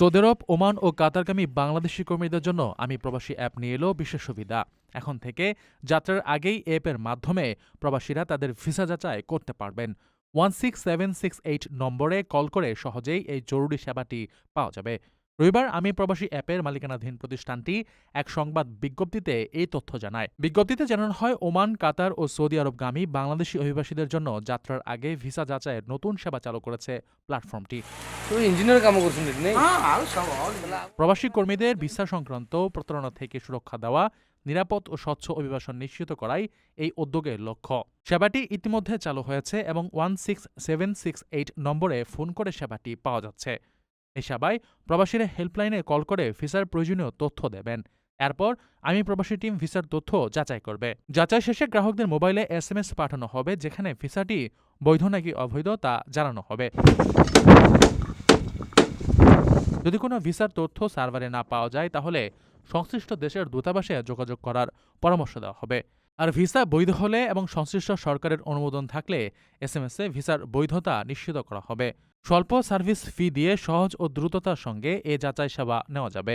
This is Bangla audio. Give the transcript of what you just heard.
সৌদি আরব, ওমান ও কাতারগামী বাংলাদেশি কর্মীদের জন্য আমি প্রবাসী অ্যাপ নিয়ে এলো বিশেষ সুবিধা। এখন থেকে যাত্রার আগেই অ্যাপের মাধ্যমে প্রবাসীরা তাদের ভিসা যাচাই করতে পারবেন। One six seven six eight নম্বরে কল করে সহজেই এই জরুরি সেবাটি পাওয়া যাবে। রবিবার আমি প্রবাসী অ্যাপের মালিকানাধীন প্রতিষ্ঠানটি এক সংবাদ বিজ্ঞপ্তিতে এই তথ্য জানায়। বিজ্ঞপ্তিতে জানানো হয় ওমান কাতার ও সৌদি আরবগামী বাংলাদেশি অভিবাসীদের জন্য যাত্রার আগে ভিসা যাচাইয়ের নতুন সেবা চালু করেছে প্ল্যাটফর্মটি। প্রবাসী কর্মীদের ভিসা সংক্রান্ত প্রতারণা থেকে সুরক্ষা দেওয়া নিরাপদ ও স্বচ্ছ অভিবাসন নিশ্চিত করাই এই উদ্যোগের লক্ষ্য। সেবাটি ইতিমধ্যে চালু হয়েছে এবং one six seven six eight নম্বরে ফোন করে সেবাটি পাওয়া যাচ্ছে। এই সেবায় প্রবাসীরা হেল্পলাইনে কল করে ভিসার প্রয়োজনীয় তথ্য দেবেন। এরপর আমি প্রবাসী টিম ভিসার তথ্য যাচাই করবে। যাচাই শেষে গ্রাহকদের মোবাইলে এস এম এস পাঠানো হবে, যেখানে ভিসাটি বৈধ নাকি অবৈধ তা জানানো হবে। যদি কোনো ভিসার তথ্য সার্ভারে না পাওয়া যায়, তাহলে সংশ্লিষ্ট দেশের দূতাবাসে যোগাযোগ করার পরামর্শ দেওয়া হবে। আর ভিসা বৈধ হলে এবং সংশ্লিষ্ট সরকারের অনুমোদন থাকলে এস এম এসে ভিসার বৈধতা নিশ্চিত করা হবে। স্বল্প সার্ভিস ফি দিয়ে সহজ ও দ্রুততার সঙ্গে এ যাচাই সেবা নেওয়া যাবে।